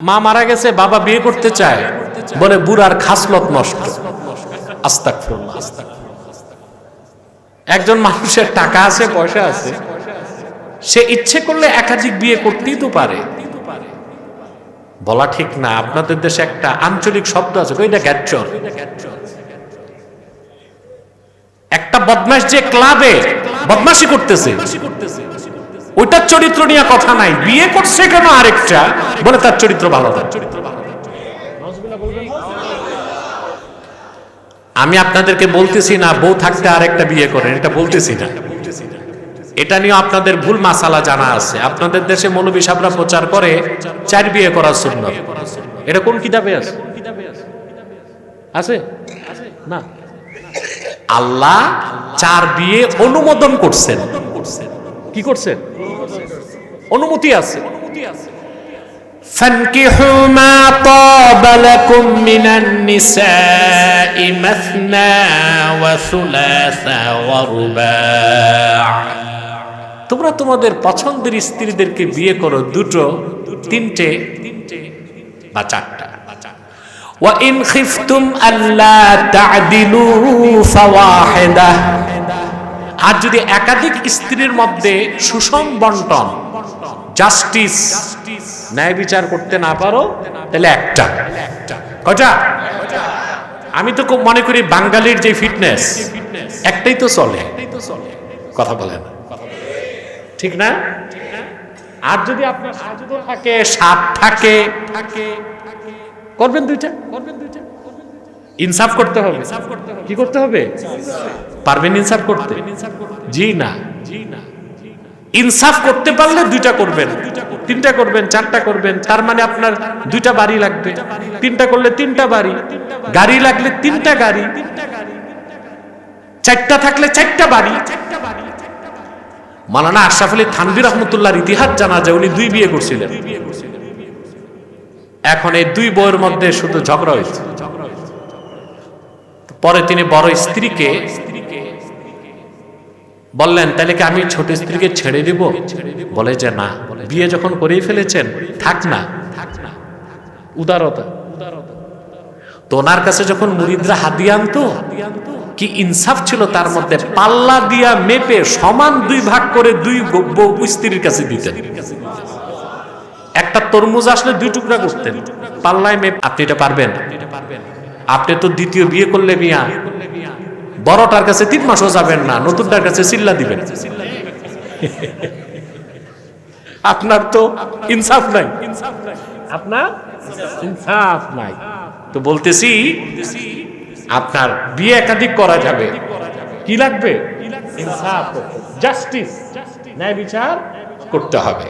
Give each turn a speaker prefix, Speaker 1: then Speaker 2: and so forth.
Speaker 1: মা মারা গেছে, বাবা বিয়ে করতে চায়। বলে বুড়ার খাসলত নষ্ট। একজন মানুষের টাকা আছে, পয়সা আছে। সে ইচ্ছে করলে একাধিক বিয়ে করতেই তো পারে। বলা ঠিক না, আপনাদের দেশে একটা আঞ্চলিক শব্দ আছে ওইটা গ্যাচর একটা বদমাস যে ক্লাবে বদমাশি করতেছে। ওইটার চরিত্র নিয়ে কথা নাই। বিয়ে করছে কেন আরেকটা? বলে তার চরিত্র ভালো না। আমি আপনাদেরকে বলতেছি না, বউ থাকতে আরেকটা বিয়ে করেন, এটা বলতেছি না। এটা নিয়ে আপনাদের ভুল মাসালা জানা আছে। আপনাদের দেশে মৌলবী প্রচার করে চার বিয়ে করার সুন্নত। এটা কোন কিতাবে আছে? আছে? না। আল্লাহ চার বিয়ে অনুমোদন করছেন। কি করছেন? অনুমতি আছে فانكحوا ما طاب لكم من النساء مثنى وثلاث ورباع তোমরা তোমাদের পছন্দের স্ত্রীদেরকে বিয়ে করো দুটো তিনটে বা চারটা وإن خفتم ألا تعدلوا فواحدة আর যদি একাধিক স্ত্রীর মধ্যে সুষম বন্টন জাস্টিস ন্যায় বিচার করতে না পারো, তাহলে একটা। কটা আমি তো খুব মনে করি বাঙালির যে ফিটনেস একটাই তো চলে। কথা বলেন ঠিক না? আর যদি আপনার থাকে সাত থাকে, করবেন দুইটা। করবেন দুইটা ইনসাফ করতে হবে। কি করতে হবে? পারবেন ইনসাফ করতে? জি না জি না। ইনসাফ করতে পারলে দুইটা করবেন। তিনটা করবেন, চারটা করবেন, তার মানে আপনার দুইটা বাড়ি লাগবে। তিনটা করলে তিনটা বাড়ি, গাড়ি লাগলে তিনটা গাড়ি, চারটা থাকলে চারটা বাড়ি। মালানা আশরাফ আলী থানভীর রহমতুল্লাহর ইতিহাস জানা যায়, উনি দুই বিয়ে করছিলেন। এখন এই দুই বইয়ের মধ্যে শুধু ঝগড়া হয়েছে। পরে তিনি বড় স্ত্রীকে বললেন, তাহলে কি আমি ছোট স্ত্রীকে ছেড়ে দিব? বলে যে, না। বিয়ে যখন করেই ফেলেছেন, থাক না। উদারতা। তোনার কাছে যখন মুরিদরা হাদিয়া আনতো, কি ইনসাফ ছিল তার মধ্যে? পাল্লা দিয়া মেপে সমান দুই ভাগ করে দুই বউ স্ত্রীর কাছে দিতেন। একটা তরমুজ আসলে দুই টুকরা করতেন। পাল্লায় মেপ আপনি এটা পারবেন? আপনি তো দ্বিতীয় বিয়ে করলে মিয়া। বড়টার কাছে তিন মাসও যাবেন না নতুনটার কাছে চিল্লা দিবেন। আপনার তো ইনসাফ নাই। আপনার? ইনসাফ নাই। তো বলতেছি আপনার বিয়ে একাধিক করা যাবে। কি লাগবে? ইনসাফ জাস্টিস ন্যায় বিচার করতে হবে।